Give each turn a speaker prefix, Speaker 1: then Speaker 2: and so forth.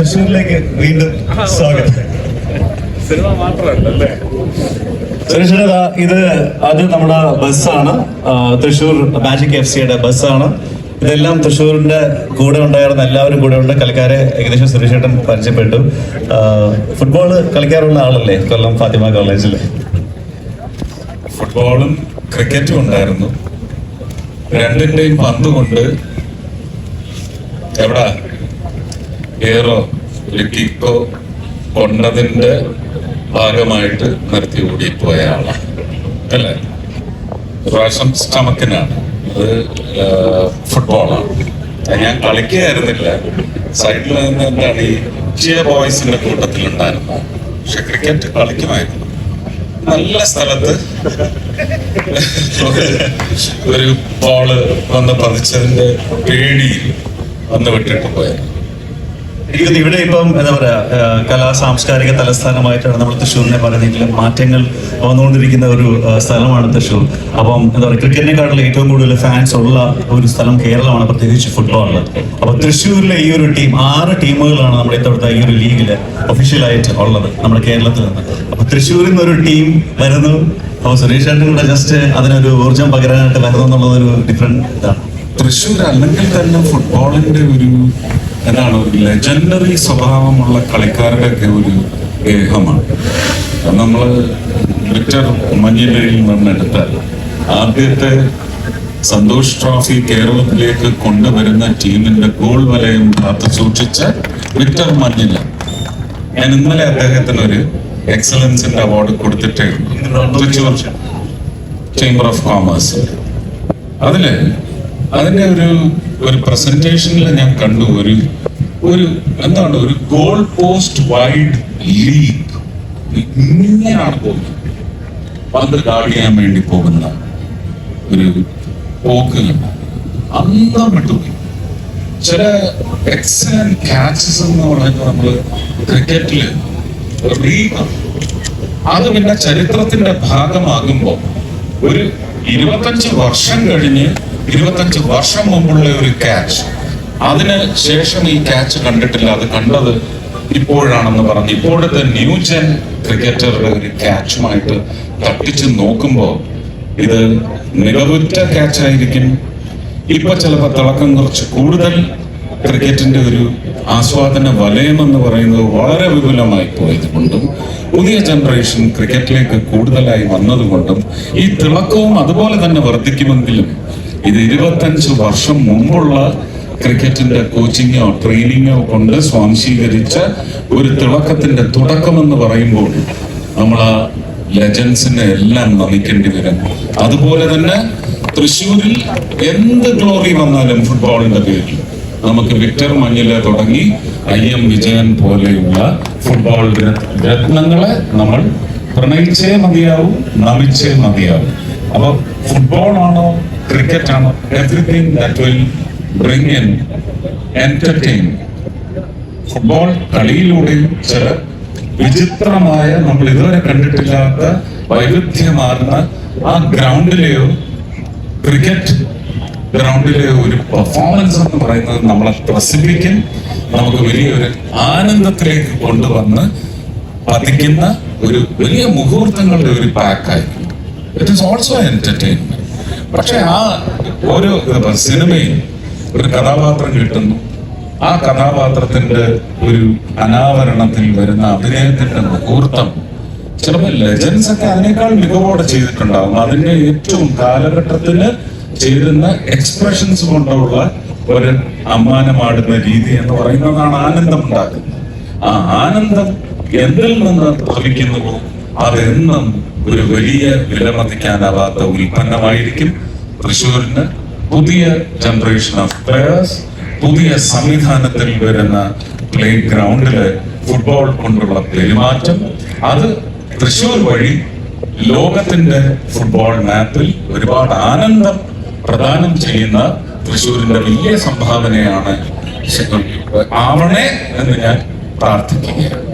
Speaker 1: തൃശ്ശൂരിലേക്ക് വീണ്ടും സ്വാഗതം.
Speaker 2: സിനിമ മാത്രമല്ലേ
Speaker 1: സുരേഷ് ഇത് അത് നമ്മുടെ ബസ്സാണ്. തൃശ്ശൂർ മാജിക് എഫ് സിയുടെ ബസ്സാണ്. ഇതെല്ലാം തൃശ്ശൂരിന്റെ കൂടെ ഉണ്ടായിരുന്ന എല്ലാവരും കൂടെ ഉണ്ട്. കളിക്കാരെ ഏകദേശം സുരേഷ് ഏട്ടൻ പരിചയപ്പെട്ടു ഫുട്ബോൾ കളിക്കാറുള്ള ആളല്ലേ? കൊല്ലം ഫാത്തിമ കോളേജിൽ
Speaker 2: ഫുട്ബോളും ക്രിക്കറ്റും ഉണ്ടായിരുന്നു. രണ്ടിന്റെയും പന്ത് കൊണ്ട് എവിടാ? ഏറോ കിക്കോ കൊണ്ടതിന്റെ ഭാഗമായിട്ട് നിർത്തി ഓടിപ്പോയ ആളാണ്. അല്ലേ? പ്രാവശ്യം സ്റ്റമക്കിനാണ്. അത് ഫുട്ബോളാണ്. ഞാൻ കളിക്കുകയായിരുന്നില്ല സൈഡിൽ നിന്ന് എന്താണ് ഈ ജിയ ബോയ്സിന്റെ കൂട്ടത്തിലുണ്ടായിരുന്നു പക്ഷെ ക്രിക്കറ്റ് കളിക്കുമായിരുന്നു. നല്ല സ്ഥലത്ത് ഒരു ബോൾ വന്ന് പതിച്ചതിന്റെ പേടി വന്ന് വിട്ടിട്ട് പോയത്
Speaker 1: എനിക്ക് ഇവിടെ ഇപ്പം എന്താ പറയാ കലാ സാംസ്കാരിക തലസ്ഥാനമായിട്ടാണ് നമ്മൾ തൃശ്ശൂരിനെ പറയുന്നെങ്കിലും മാറ്റങ്ങൾ വന്നുകൊണ്ടിരിക്കുന്ന ഒരു സ്ഥലമാണ് തൃശ്ശൂർ. അപ്പം എന്താ പറയുക ക്രിക്കറ്റിനെക്കാളും ഏറ്റവും കൂടുതൽ ഫാൻസ് ഉള്ള ഒരു സ്ഥലം കേരളമാണ് പ്രത്യേകിച്ച് ഫുട്ബോളിൽ അപ്പൊ തൃശ്ശൂരിലെ ഈ ഒരു ടീം ആറ് ടീമുകളാണ് നമ്മുടെ ഇത്തവണത്തെ ഈ ഒരു ലീഗിൽ ഒഫീഷ്യലായിട്ട് ഉള്ളത് നമ്മുടെ കേരളത്തിൽ നിന്ന്. അപ്പൊ തൃശ്ശൂരിൽ നിന്ന് ഒരു ടീം വരുന്നു. അപ്പൊ സുരേഷ് കൂടെ ജസ്റ്റ് അതിനൊരു ഊർജം പകരാനായിട്ട് വരുന്നു എന്നുള്ളത് ഒരു ഡിഫറെന്റ് ഇതാണ്.
Speaker 2: തൃശ്ശൂർ അല്ലെങ്കിൽ തന്നെ ഫുട്ബോളിന്റെ ഒരു എന്താണ് ഒരു ലെജൻഡറി സ്വഭാവമുള്ള കളിക്കാരുടെ ഒക്കെ ഒരു ഗേഹമാണ്. നമ്മൾ വിക്ടർ മഞ്ഞിലയിൽ നിന്നെടുത്താൽ ആദ്യത്തെ സന്തോഷ് ട്രോഫി കേരളത്തിലേക്ക് കൊണ്ടുവരുന്ന ടീമിന്റെ ഗോൾ വലയം കാത്തു സൂക്ഷിച്ച വിക്ടർ മഞ്ഞില ഞാൻ ഇന്നലെ അദ്ദേഹത്തിന് ഒരു എക്സലൻസിന്റെ അവാർഡ് കൊടുത്തിട്ടേ ഉള്ളൂ. തൃശ്ശൂർ ചേംബർ ഓഫ് കോമേഴ്സ് അതിൽ അതിന്റെ ഒരു ഒരു പ്രസന്റേഷനിൽ ഞാൻ കണ്ടു. ഒരു ഒരു എന്താണ്? ഒരു ഗോൾ പോസ്റ്റ് വൈഡ് ലീപ് ഇങ്ങനെയാണ് പോകുന്നത്. പന്ത് ഗാർഡ് ചെയ്യാൻ വേണ്ടി പോകുന്ന ഒരു പോക്ക് കണ്ട. അന്തം വിട്ടുപോയി ചില എക്സലന്റ് ക്യാച്ചസ് എന്ന് പറയുന്നത് നമ്മൾ ക്രിക്കറ്റിൽ അത് പിന്നെ ചരിത്രത്തിന്റെ ഭാഗമാകുമ്പോ ഒരു ഇരുപത്തഞ്ച് വർഷം കഴിഞ്ഞ് ഇരുപത്തഞ്ച് വർഷം മുമ്പുള്ള ഒരു ക്യാച്ച് അതിന് ശേഷം ഈ ക്യാച്ച് കണ്ടിട്ടില്ല. അത് കണ്ടത് ഇപ്പോഴാണെന്ന് പറഞ്ഞു. ഇപ്പോഴത്തെ ന്യൂ ജെൻ ക്രിക്കറ്ററുടെ ഒരു ക്യാച്ചുമായിട്ട് തട്ടിച്ച് നോക്കുമ്പോൾ ഇത് മികവുറ്റ ക്യാച്ചായിരിക്കും ഇപ്പൊ ചിലപ്പോൾ തിളക്കം കുറച്ച് കൂടുതൽ ക്രിക്കറ്റിന്റെ ഒരു ആസ്വാദന വലയം എന്ന് പറയുന്നത് വളരെ വിപുലമായി പോയത് കൊണ്ടും പുതിയ ജനറേഷൻ ക്രിക്കറ്റിലേക്ക് കൂടുതലായി വന്നതുകൊണ്ടും ഈ തിളക്കവും അതുപോലെ തന്നെ വർദ്ധിക്കുമെങ്കിലും ഇത് ഇരുപത്തഞ്ച് വർഷം മുമ്പുള്ള ക്രിക്കറ്റിന്റെ കോച്ചിങ്ങോ ട്രെയിനിങ്ങോ കൊണ്ട് സ്വാംശീകരിച്ച ഒരു തിളക്കത്തിന്റെ തുടക്കമെന്ന് പറയുമ്പോൾ നമ്മൾ ആ ലെജൻസിനെ എല്ലാം നമിക്കേണ്ടി വരും. അതുപോലെ തന്നെ തൃശ്ശൂരിൽ എന്ത് ഗ്ലോറി വന്നാലും ഫുട്ബോളിന്റെ പേരിൽ നമുക്ക് വിക്ടർ മഞ്ഞിലെ തുടങ്ങി ഐ എം വിജയൻ പോലെയുള്ള ഫുട്ബോൾ രത്- രത്നങ്ങളെ നമ്മൾ പ്രണയിച്ചേ മതിയാവും നമിച്ചേ മതിയാവും. അപ്പൊ ഫുട്ബോൾ ആണോ and everything that will bring in entertainment. Football കളിയിലൂടെയും ചില വിചിത്രമായ നമ്മൾ ഇതുവരെ കണ്ടിട്ടില്ലാത്ത വൈവിധ്യമാർന്ന ആ ഗ്രൗണ്ടിലെയോ ക്രിക്കറ്റ് ഗ്രൗണ്ടിലെ ഒരു പെർഫോമൻസ് എന്ന് പറയുന്നത് നമ്മളെ ത്രസിപ്പിക്കും നമുക്ക് വലിയൊരു ആനന്ദത്തിലേക്ക് കൊണ്ടുവന്ന് പതിക്കുന്ന ഒരു വലിയ മുഹൂർത്തങ്ങളുടെ ഒരു പാക്കായിരിക്കും ഇറ്റ് ഇസ് ഓൾസോ എന്റർടൈൻമെന്റ് പക്ഷെ ആ ഓരോ സിനിമയിൽ ഒരു കഥാപാത്രം കിട്ടുന്നു. ആ കഥാപാത്രത്തിന്റെ ഒരു അനാവരണത്തിൽ വരുന്ന അഭിനയത്തിന്റെ മുഹൂർത്തം ചിലപ്പോൾ ലെജൻസ് ഒക്കെ അതിനേക്കാൾ മികവോടെ ചെയ്തിട്ടുണ്ടാവും. അതിന്റെ ഏറ്റവും കാലഘട്ടത്തിന് ചേരുന്ന എക്സ്പ്രഷൻസ് കൊണ്ടുള്ള ഒരു അമ്മാനമാടുന്ന രീതി എന്ന് പറയുന്നതാണ് ആനന്ദം ഉണ്ടാക്കുന്നത് ആ ആനന്ദം എന്തിൽ നിന്ന് ഭവിക്കുന്നുവോ അതെന്നും ഒരു വലിയ വിലമതിക്കാനാവാത്ത ഉൽപ്പന്നമായിരിക്കും തൃശ്ശൂരിന് പുതിയ ജനറേഷൻ ഓഫ് പ്ലെയേഴ്സ് പുതിയ സംവിധാനത്തിൽ വരുന്ന പ്ലേ ഗ്രൗണ്ടിൽ ഫുട്ബോൾ കൊണ്ടുള്ള പെരുമാറ്റം. അത് തൃശ്ശൂർ വഴി ലോകത്തിന്റെ ഫുട്ബോൾ മാപ്പിൽ ഒരുപാട് ആനന്ദം പ്രദാനം ചെയ്യുന്ന തൃശ്ശൂരിന്റെ വലിയ സംഭാവനയാണ് ആവണേ എന്ന് ഞാൻ പ്രാർത്ഥിക്കുകയാണ്.